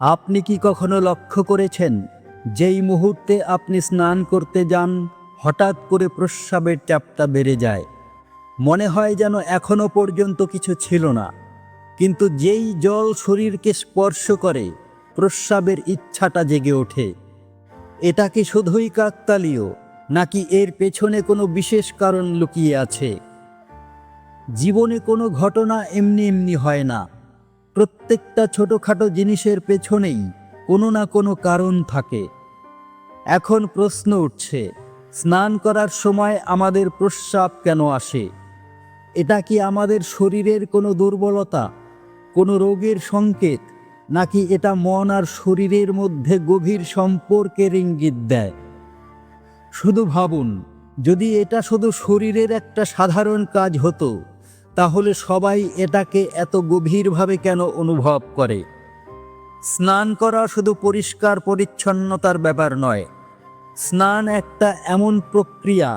আপনি কি কখনো লক্ষ্য করেছেন যেই মুহূর্তে আপনি স্নান করতে যান, হঠাৎ করে প্রস্রাবের চাপটা বেড়ে যায়? মনে হয় যেন এখনও পর্যন্ত কিছু ছিল না। কিন্তু যেই জল শরীরকে স্পর্শ করে, প্রস্রাবের ইচ্ছাটা জেগে ওঠে। এটা কি শুধুই কাকতালীয়, নাকি এর পেছনে কোনো বিশেষ কারণ লুকিয়ে আছে? জীবনে কোনো ঘটনা এমনি এমনি হয় না। প্রত্যেকটা ছোটোখাটো জিনিসের পেছনেই কোনো না কোনো কারণ থাকে। এখন প্রশ্ন উঠছে, স্নান করার সময় আমাদের প্রস্রাব কেন আসে? এটা কি আমাদের শরীরের কোনো দুর্বলতা, কোনো রোগের সংকেত, নাকি এটা মন আর শরীরের মধ্যে গভীর সম্পর্কের ইঙ্গিত দেয়? শুধু ভাবুন, যদি এটা শুধু শরীরের একটা সাধারণ কাজ হতো তাহলে সবাই এটাকে এত গভীরভাবে কেন অনুভব করে? স্নান করা শুধু পরিষ্কার পরিচ্ছন্নতার ব্যাপার নয়। স্নান একটা এমন প্রক্রিয়া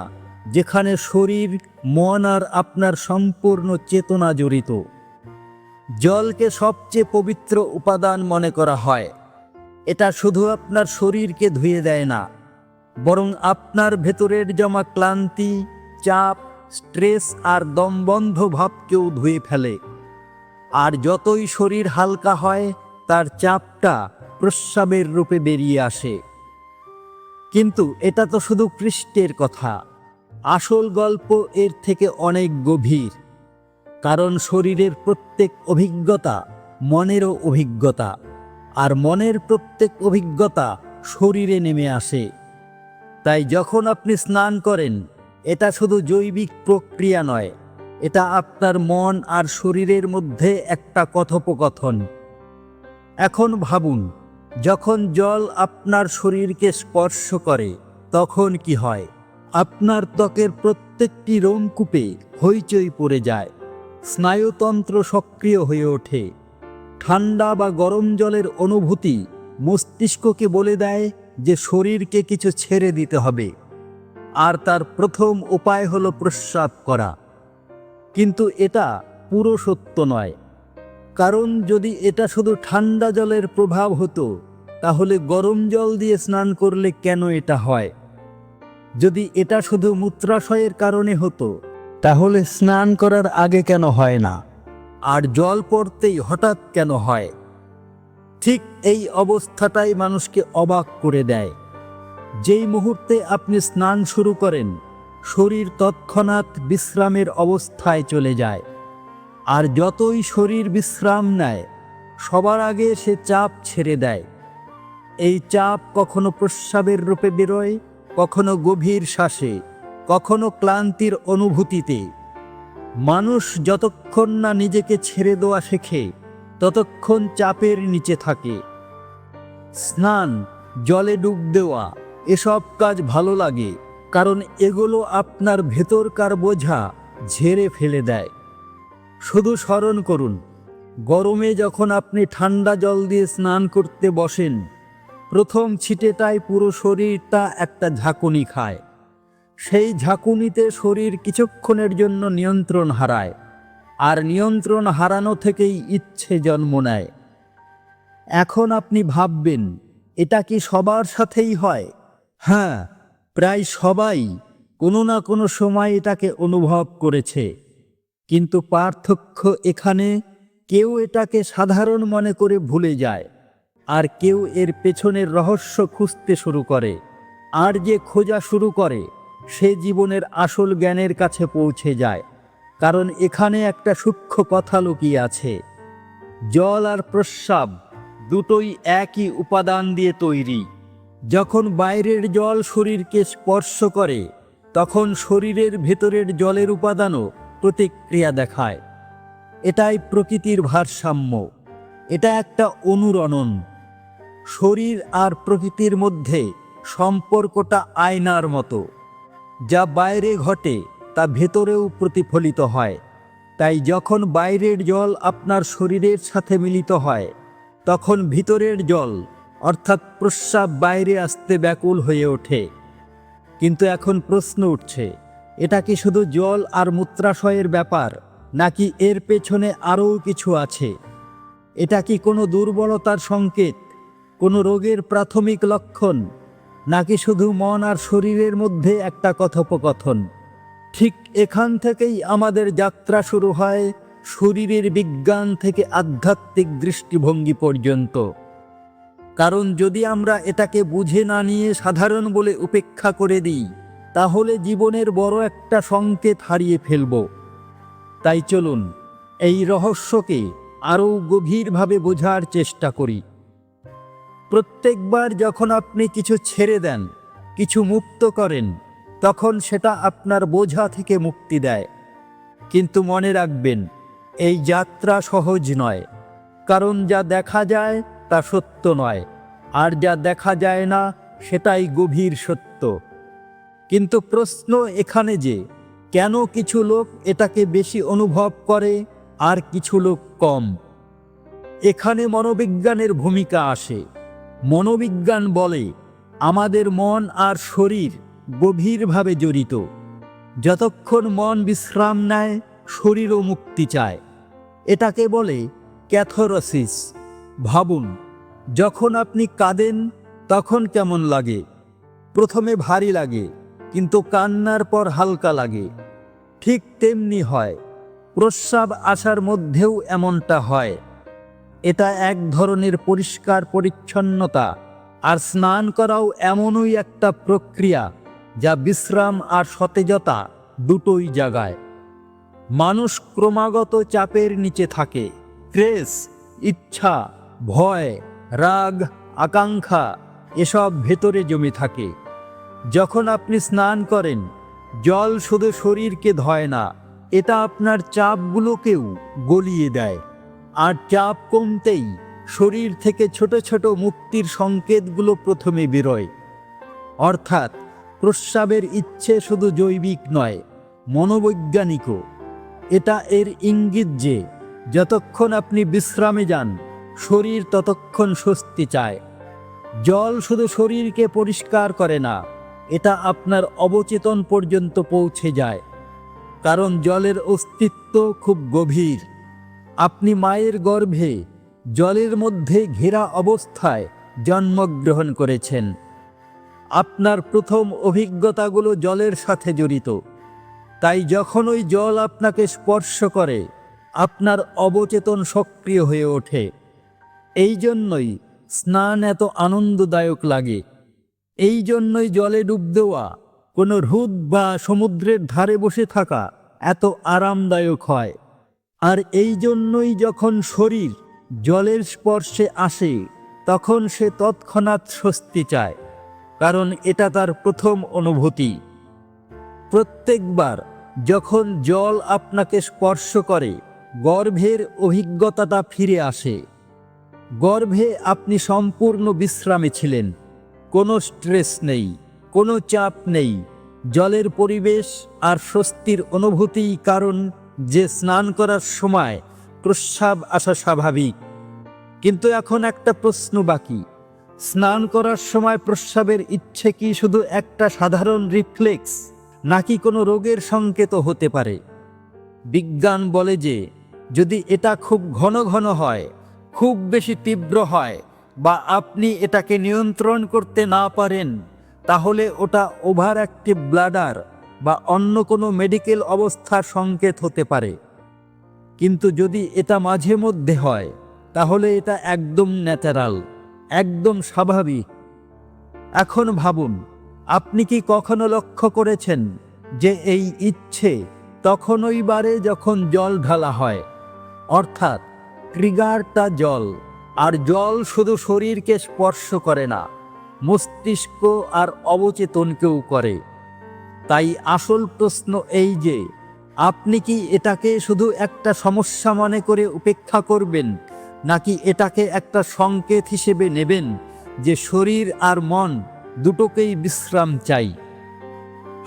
যেখানে শরীর, মন আর আপনার সম্পূর্ণ চেতনা জড়িত। জলকে সবচেয়ে পবিত্র উপাদান মনে করা হয়। এটা শুধু আপনার শরীরকে ধুয়ে দেয় না, বরং আপনার ভেতরের জমা ক্লান্তি, চাপ স্ট্রেস আর দমবন্ধ ভাবকেও ধুয়ে ফেলে। আর যতই শরীর হালকা হয়, তার চাপটা প্রস্রাবের রূপে বেরিয়ে আসে। কিন্তু এটা তো শুধু পৃষ্ঠের কথা। আসল গল্প এর থেকে অনেক গভীর। কারণ শরীরের প্রত্যেক অভিজ্ঞতা মনেরও অভিজ্ঞতা। আর মনের প্রত্যেক অভিজ্ঞতা শরীরে নেমে আসে। তাই যখন আপনি স্নান করেন এটা শুধু জৈবিক প্রক্রিয়া নয়, এটা আপনার মন আর শরীরের মধ্যে একটা কথোপকথন। এখন ভাবুন, যখন জল আপনার শরীরকে স্পর্শ করে, তখন কি হয়? আপনার ত্বকের প্রত্যেকটি রোমকূপে হইচই পড়ে যায়, স্নায়ুতন্ত্র সক্রিয় হয়ে ওঠে। ঠান্ডা বা গরম জলের অনুভূতি মস্তিষ্ককে বলে দেয় যে শরীরকে কিছু ছেড়ে দিতে হবে। আর তার প্রথম উপায় হলো প্রস্রাব করা। কিন্তু এটা পুরো সত্য নয়। কারণ যদি এটা শুধু ঠান্ডা জলের প্রভাব হতো, তাহলে গরম জল দিয়ে স্নান করলে কেন এটা হয়? যদি এটা শুধু মূত্রাশয়ের কারণে হতো, তাহলে স্নান করার আগে কেন হয় না? আর জল পড়তেই হঠাৎ কেন হয়? ঠিক এই অবস্থাটাই মানুষকে অবাক করে দেয়। যেই মুহূর্তে আপনি স্নান শুরু করেন, শরীর তৎক্ষণাৎ বিশ্রামের অবস্থায় চলে যায়। আর যতই শরীর বিশ্রাম নেয়, সবার আগে সে চাপ ছেড়ে দেয়। এই চাপ কখনো প্রস্রাবের রূপে বেরোয়, কখনো গভীর শ্বাসে, কখনো ক্লান্তির অনুভূতিতে। মানুষ যতক্ষণ না নিজেকে ছেড়ে দেওয়া শেখে, ততক্ষণ চাপের নিচে থাকে। স্নান, জলে ডুব দেওয়া এসব কাজ ভালো লাগে, কারণ এগুলো আপনার ভেতরকার বোঝা ঝেড়ে ফেলে দেয়। শুধু স্মরণ করুন, গরমে যখন আপনি ঠান্ডা জল দিয়ে স্নান করতে বসেন, প্রথম ছিটেটায় পুরো শরীরটা একটা ঝাঁকুনি খায়। সেই ঝাঁকুনিতে শরীর কিছুক্ষণের জন্য নিয়ন্ত্রণ হারায়, আর নিয়ন্ত্রণ হারানো থেকেই ইচ্ছে জন্ম নেয়। এখন আপনি ভাববেন, এটা কি সবার সাথেই হয়? হ্যাঁ প্রায় সবাই কোনো না কোনো সময় এটাকে অনুভব করেছে। কিন্তু পার্থক্য এখানে কেউ এটাকে সাধারণ মনে করে ভুলে যায় আর কেউ এর পেছনের রহস্য খুঁজতে শুরু করে আর যে খোঁজা শুরু করে, সে জীবনের আসল জ্ঞানের কাছে পৌঁছে যায়। কারণ এখানে একটা সূক্ষ্ম কথা লুকিয়ে আছে। জল আর প্রস্রাব দুটোই একই উপাদান দিয়ে তৈরি। যখন বাইরের জল শরীরকে স্পর্শ করে, তখন শরীরের ভেতরের জলের উপাদানও প্রতিক্রিয়া দেখায়। এটাই প্রকৃতির ভারসাম্য। এটা একটা অনুরণন। শরীর আর প্রকৃতির মধ্যে সম্পর্কটা আয়নার মতো। যা বাইরে ঘটে, তা ভেতরেও প্রতিফলিত হয়। তাই যখন বাইরের জল আপনার শরীরের সাথে মিলিত হয়, তখন ভিতরের জল অর্থাৎ প্রস্রাব বাইরে আসতে ব্যাকুল হয়ে ওঠে। কিন্তু এখন প্রশ্ন উঠছে, এটা কি শুধু জল আর মূত্রাশয়ের ব্যাপার, নাকি এর পেছনে আরও কিছু আছে? এটা কি কোনো দুর্বলতার সংকেত, কোনো রোগের প্রাথমিক লক্ষণ, নাকি শুধু মন আর শরীরের মধ্যে একটা কথোপকথন? ঠিক এখান থেকেই আমাদের যাত্রা শুরু হয় শরীরের বিজ্ঞান থেকে আধ্যাত্মিক দৃষ্টিভঙ্গি পর্যন্ত। কারণ যদি আমরা এটাকে বুঝে না নিয়ে সাধারণ বলে উপেক্ষা করে দিই, তাহলে জীবনের বড় একটা সংকেত হারিয়ে ফেলব। তাই চলুন, এই রহস্যকে আরও গভীরভাবে বোঝার চেষ্টা করি। প্রত্যেকবার যখন আপনি কিছু ছেড়ে দেন, কিছু মুক্ত করেন, তখন সেটা আপনার বোঝা থেকে মুক্তি দেয়। কিন্তু মনে রাখবেন, এই যাত্রা সহজ নয়, কারণ যা দেখা যায় তা সত্য নয়। আর যা দেখা যায় না, সেটাই গভীর সত্য। কিন্তু প্রশ্ন এখানে যে, কেন কিছু লোক এটাকে বেশি অনুভব করে, আর কিছু লোক কম? এখানে মনোবিজ্ঞানের ভূমিকা আসে। মনোবিজ্ঞান বলে, আমাদের মন আর শরীর গভীরভাবে জড়িত। যতক্ষণ মন বিশ্রাম নেয়, শরীরও মুক্তি চায়। এটাকে বলে ক্যাথোরসিস। ভাবুন যখন আপনি কাঁদেন, তখন কেমন লাগে? প্রথমে ভারী লাগে, কিন্তু কান্নার পর হালকা লাগে। ঠিক তেমনি হয়, প্রস্রাব আসার মধ্যেও এমনটা হয়। এটা এক ধরনের পরিষ্কার পরিচ্ছন্নতা, আর স্নান করাও এমনই একটা প্রক্রিয়া, যা বিশ্রাম আর সতেজতা দুটোই জাগায়। মানুষ ক্রমাগত চাপের নিচে থাকে ক্রেস ইচ্ছা, ভয় রাগ, আকাঙ্ক্ষা এসব ভেতরে জমে থাকে। যখন আপনি স্নান করেন, জল শুধু শরীরকে ধয় না, এটা আপনার চাপগুলোকেও গলিয়ে দেয়। আর চাপ কমতেই শরীর থেকে ছোট ছোট মুক্তির সংকেতগুলো প্রথমে বেরোয়। অর্থাৎ প্রস্রাবের ইচ্ছে শুধু জৈবিক নয়, মনোবৈজ্ঞানিকও। এটা এর ইঙ্গিত যে, যতক্ষণ আপনি বিশ্রামে যান শরীর ততক্ষণ স্বস্তি চায়। জল শুধু শরীরকে পরিষ্কার করে না, এটা আপনার অবচেতন পর্যন্ত পৌঁছে যায়। কারণ জলের অস্তিত্ব খুব গভীর। আপনি মায়ের গর্ভে জলের মধ্যে ঘেরা অবস্থায় জন্মগ্রহণ করেছেন। আপনার প্রথম অভিজ্ঞতাগুলো জলের সাথে জড়িত। তাই যখন ওই জল আপনাকে স্পর্শ করে, আপনার অবচেতন সক্রিয় হয়ে ওঠে। এই জন্যই স্নান এত আনন্দদায়ক লাগে। এই জন্যই জলে ডুব দেওয়া, কোনো হ্রদ বা সমুদ্রের ধারে বসে থাকা এত আরামদায়ক হয়। আর এই জন্যই যখন শরীর জলের স্পর্শে আসে, তখন সে তৎক্ষণাৎ স্বস্তি চায়, কারণ এটা তার প্রথম অনুভূতি। প্রত্যেকবার যখন জল আপনাকে স্পর্শ করে, গর্ভের অভিজ্ঞতাটা ফিরে আসে। গর্ভে আপনি সম্পূর্ণ বিশ্রামে ছিলেন। কোনো স্ট্রেস নেই, কোনো চাপ নেই। জলের পরিবেশ আর স্বস্তির অনুভূতিই কারণ যে স্নান করার সময় প্রস্রাব আসা স্বাভাবিক। কিন্তু এখন একটা প্রশ্ন বাকি। স্নান করার সময় প্রস্রাবের ইচ্ছে কি শুধু একটা সাধারণ রিফ্লেক্স, নাকি কোনো রোগের সংকেত হতে পারে? বিজ্ঞান বলে যে যদি এটা খুব ঘন ঘন হয় খুব বেশি তীব্র হয় বা আপনি এটাকে নিয়ন্ত্রণ করতে না পারেন, তাহলে ওটা ওভার অ্যাক্টিভ ব্লাডার বা অন্য কোনো মেডিকেল অবস্থার সংকেত হতে পারে। কিন্তু যদি এটা মাঝে মধ্যে হয়, তাহলে এটা একদম ন্যাচারাল একদম স্বাভাবিক। এখন ভাবুন, আপনি কি কখনো লক্ষ্য করেছেন যে এই ইচ্ছে তখনই বারে যখন জল ঢালা হয়? অর্থাৎ ট্রিগারটা জল, আর জল শুধু শরীরকে স্পর্শ করে না, মস্তিষ্ক আর অবচেতনকেও করে। তাই আসল প্রশ্ন এই যে, আপনি কি এটাকে শুধু একটা সমস্যা মনে করে উপেক্ষা করবেন, নাকি এটাকে একটা সংকেত হিসেবে নেবেন যে শরীর আর মন দুটোকেই বিশ্রাম চাই?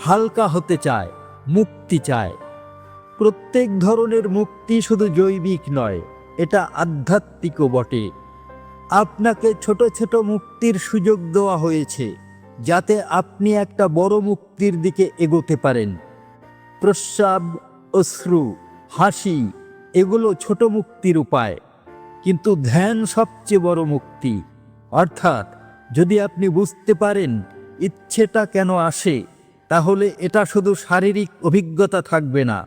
হালকা হতে চায়, মুক্তি চায়। প্রত্যেক ধরনের মুক্তি শুধু জৈবিক নয় এটা আধ্যাত্মিকও বটে। আপনাকে ছোট ছোট মুক্তির সুযোগ দেওয়া হয়েছে, যাতে আপনি একটা বড় মুক্তির দিকে এগোতে পারেন। প্রস্রাব, অশ্রু, হাসি, এগুলো ছোট মুক্তির উপায়, কিন্তু ধ্যান সবচেয়ে বড় মুক্তি। অর্থাৎ, যদি আপনি বুঝতে পারেন ইচ্ছেটা কেন আসে, তাহলে এটা শুধু শারীরিক অভিজ্ঞতা থাকবে না।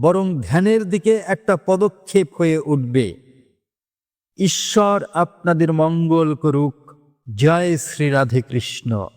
বরং ধ্যানের দিকে একটা পদক্ষেপ হয়ে উঠবে। ঈশ্বর আপনাদের মঙ্গল করুক। জয় শ্রী রাধে কৃষ্ণ।